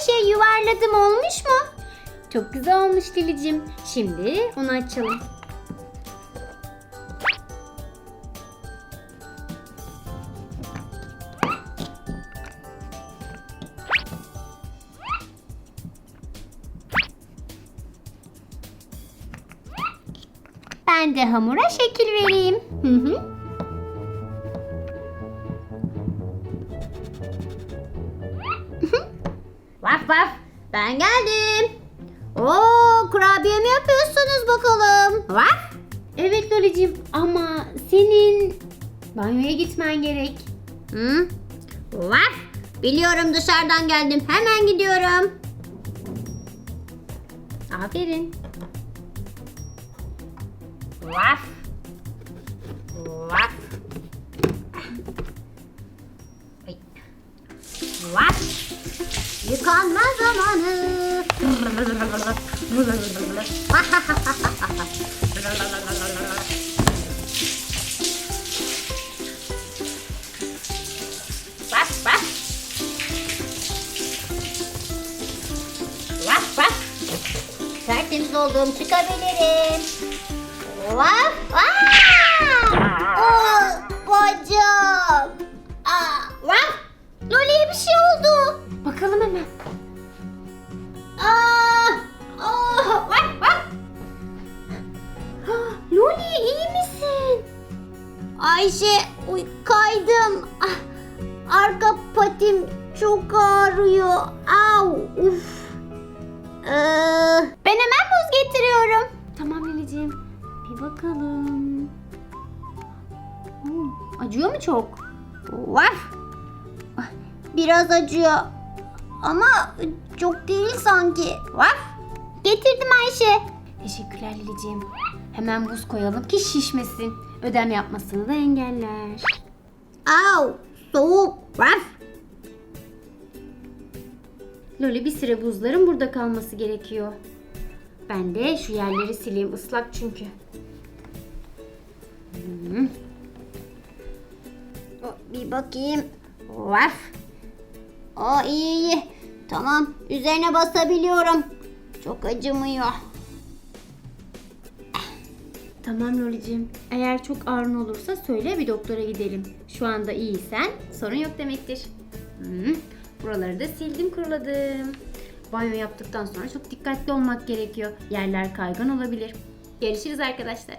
Ayşe yuvarladım olmuş mu? Çok güzel olmuş Lilicim. Şimdi onu açalım. Ben de hamura şekil vereyim. Hı hı. Vaf vaf ben geldim. Oo kurabiye mi yapıyorsunuz bakalım? Vaf. Evet Lolicim ama senin banyoya gitmen gerek. Hı? Vaf. Biliyorum dışarıdan geldim. Hemen gidiyorum. Aferin. Vaf. Vaf. Vaf. Yıkanma zamanı. Tertemiz olduğum çıkabilirim. Vaf. Aa! Aa, Loli iyi misin? Ayşe uy kaydım. Ah, arka patim çok ağrıyor. Au uf. Ee, ben hemen buz getiriyorum. Tamam Lilicim. Bir bakalım. Hmm, acıyor mu çok? Vaf. Ah, Biraz acıyor. Ama çok değil sanki. Vaf. Getirdim Ayşe. Teşekkürler Lilicim. Hemen buz koyalım ki şişmesin. Ödem yapmasını da engeller. Au, soğuk. Vaf. Loli bir süre buzların burada kalması gerekiyor. Ben de şu yerleri sileyim ıslak çünkü. Hmm. O, Bir bakayım. Vaf. Aa iyi iyi. Tamam. Üzerine basabiliyorum. Çok acımıyor. Tamam Lolicim. Eğer çok ağrın olursa söyle bir doktora gidelim. Şu anda iyiysen sorun yok demektir. Hı, Buraları da sildim kuruladım. Banyo yaptıktan sonra çok dikkatli olmak gerekiyor. Yerler kaygan olabilir. Görüşürüz arkadaşlar.